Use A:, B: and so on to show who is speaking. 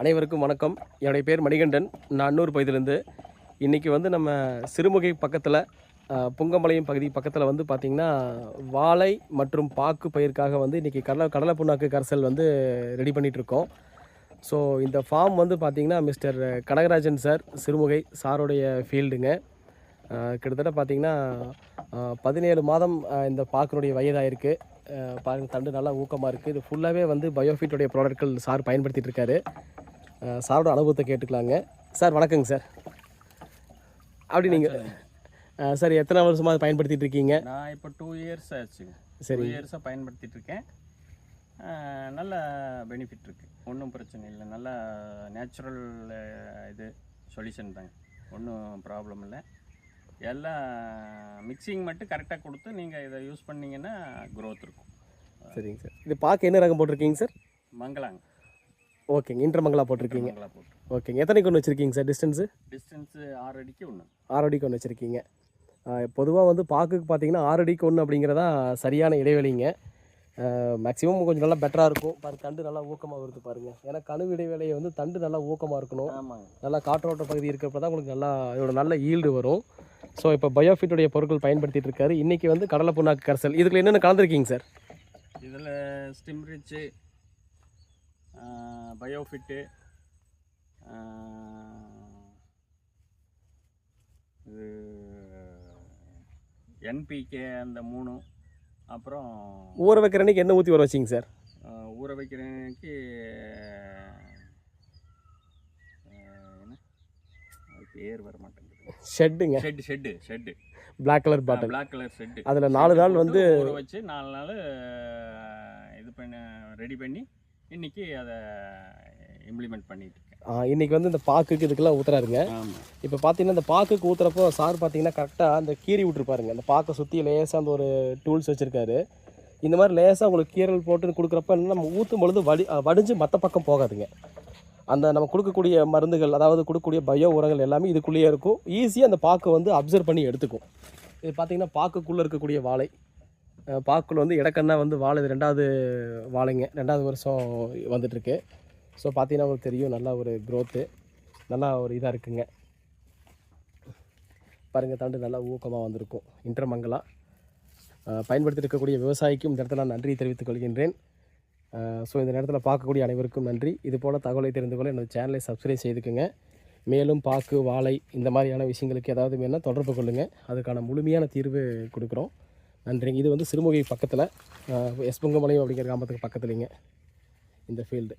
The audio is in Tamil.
A: அனைவருக்கும் வணக்கம். என்னுடைய பேர் மணிகண்டன். நான் அன்னூர் பகுதியிலேருந்து. இன்றைக்கி வந்து நம்ம சிறுமுகை பக்கத்தில் புங்கமலையும் பகுதி பக்கத்தில் வந்து பார்த்திங்கன்னா வாழை மற்றும் பாக்கு பயிருக்காக வந்து இன்றைக்கி கடலை கடலை புண்ணாக்கு கரைசல் வந்து ரெடி பண்ணிகிட்ருக்கோம் ஸோ இந்த ஃபார்ம் வந்து பார்த்திங்கன்னா மிஸ்டர் கனகராஜன் சார் சிறுமுகை சாருடைய ஃபீல்டுங்க. கிட்டத்தட்ட பார்த்தீங்கன்னா பதினேழு மாதம் இந்த பாக்கினுடைய வயதாகிருக்கு அஹ் தண்டு நல்லா ஊக்கமாக இருக்குது இது ஃபுல்லாகவே வந்து பயோஃபீட்டுடைய ப்ராடக்ட்கள் சார் பயன்படுத்திட்டு இருக்காரு சாரோட அனுபவத்தை கேட்டுக்கலாங்க. சார் வணக்கங்க சார். அப்படி நீங்கள் சார் எத்தனை வருஷமாக அதை பயன்படுத்திட்டு இருக்கீங்க?
B: நான் இப்போ டூ இயர்ஸ் ஆச்சுங்க. டூ
A: சரி
B: இயர்ஸாக பயன்படுத்திட்டு இருக்கேன். நல்ல பெனிஃபிட் இருக்கு. ஒன்றும் பிரச்சனை இல்லை. நல்ல நேச்சுரல் இது சொல்யூஷன் தாங்க. ஒன்றும் ப்ராப்ளம் இல்லை. எல்லாம் மிக்சிங் மட்டும் கரெக்டாக கொடுத்து நீங்கள் இதை யூஸ் பண்ணீங்கன்னா growth இருக்கும்.
A: சரிங்க சார். இது பாக்கு என்ன ரகம் போட்டிருக்கீங்க சார்?
B: மங்களாங்க.
A: ஓகேங்க இன்டர்மங்கலா போட்டிருக்கீங்க. ஓகேங்க எத்தனை கொண்டு வச்சுருக்கீங்க சார் டிஸ்டன்ஸு
B: டிஸ்டன்ஸு ஆறு அடிக்கு ஒன்று
A: ஆறு அடிக்கு ஒன்று வச்சுருக்கீங்க. பொதுவாக வந்து பாக்குக்கு பார்த்தீங்கன்னா ஆறு அடிக்கு ஒன்று அப்படிங்கிறதா சரியான இடைவெளிங்க. மேக்ஸிமம் கொஞ்சம் நல்லா பெட்டராக இருக்கும். பாரு தண்டு நல்லா ஊக்கமாக வருது பாருங்கள் ஏன்னா கணுவு இடைவேளையை வந்து தண்டு நல்லா ஊக்கமாக இருக்கணும். நல்லா காற்றோட்ட பகுதி இருக்கிறப்ப தான் உங்களுக்கு நல்லா இதோட நல்ல ஈல்டு வரும். ஸோ இப்போ பயோஃபிட்டுடைய பொருட்கள் பயன்படுத்திட்டு இருக்காரு. இன்றைக்கி வந்து கடலை புண்ணாக்கு கரைசல். இதுக்குள்ள என்னென்ன கலந்துருக்கீங்க சார்
B: இதில் ஸ்டிம்ரிச்சு பயோஃபிட்டு இது என்பிகே அந்த மூணு அப்புறம்
A: ஊற வைக்கிற அன்னைக்கு என்ன ஊற்றி வர வச்சிங்க சார்?
B: ஊற என்ன? அது பேர் வர மாட்டேங்குது.
A: ஷெட்டுங்க.
B: Shade shade shade.
A: Black colour bottle
B: black colour shade.
A: அதில் நாலு நாள் வந்து
B: ஊற வச்சு நாலு நாள் இது பண்ண ரெடி பண்ணி இன்னைக்கு அதை இம்ப்ளிமெண்ட் பண்ணிட்டு
A: இன்றைக்கி வந்து இந்த பாக்குக்கு இதுக்கெல்லாம் ஊற்றுறாருங்க இப்போ பார்த்தீங்கன்னா இந்த பாக்குக்கு ஊற்றுறப்போ சார் பார்த்தீங்கன்னா கரெக்டாக அந்த கீறி விட்டுருப்பாருங்க. அந்த பாக்கை சுற்றி லேசாக அந்த ஒரு டூல்ஸ் வச்சுருக்காரு. இந்த மாதிரி லேசாக உங்களுக்கு கீரல் போட்டு கொடுக்குறப்ப என்ன நம்ம ஊற்றும் பொழுது வடி வடிஞ்சு மற்ற பக்கம் போகாதுங்க. அந்த நம்ம கொடுக்கக்கூடிய மருந்துகள் அதாவது கொடுக்கக்கூடிய பயோ உரங்கள் எல்லாமே இதுக்குள்ளேயே இருக்கும். ஈஸியாக அந்த பாக்கை வந்து அப்சர்வ் பண்ணி எடுத்துக்கும். இது பார்த்தீங்கன்னா பாக்குக்குள்ளே இருக்கக்கூடிய வாழை. பாக்குள்ள வந்து இடக்கண்ணா வந்து வாழை இது ரெண்டாவது வாழைங்க. ரெண்டாவது வருஷம் வந்துட்டுருக்கு. ஸோ பார்த்தீங்கன்னா உங்களுக்கு தெரியும் நல்லா ஒரு க்ரோத்து நல்லா ஒரு இதாக இருக்குங்க. பாருங்கள் தாண்டு நல்லா ஊக்கமாக வந்திருக்கும். இன்டர்மங்கலா பயன்படுத்தி இருக்கக்கூடிய விவசாயிக்கும் இந்த இடத்துல நான் நன்றி தெரிவித்துக் கொள்கின்றேன். ஸோ இந்த நேரத்தில் பார்க்கக்கூடிய அனைவருக்கும் நன்றி. இது போல் தகவலை தெரிந்து கொள்ள எனது சேனலை சப்ஸ்கிரைப் செய்துக்குங்க. மேலும் பாக்கு வாழை இந்த மாதிரியான விஷயங்களுக்கு ஏதாவது வேணால் தொடர்பு கொள்ளுங்கள் அதுக்கான முழுமையான தீர்வு கொடுக்குறோம். நன்றிங்க. இது வந்து சிறுமுகை பக்கத்தில் எஸ்புங்கமலையம் அப்படிங்கிற கிராமத்துக்கு பக்கத்துலேங்க இந்த ஃபீல்டு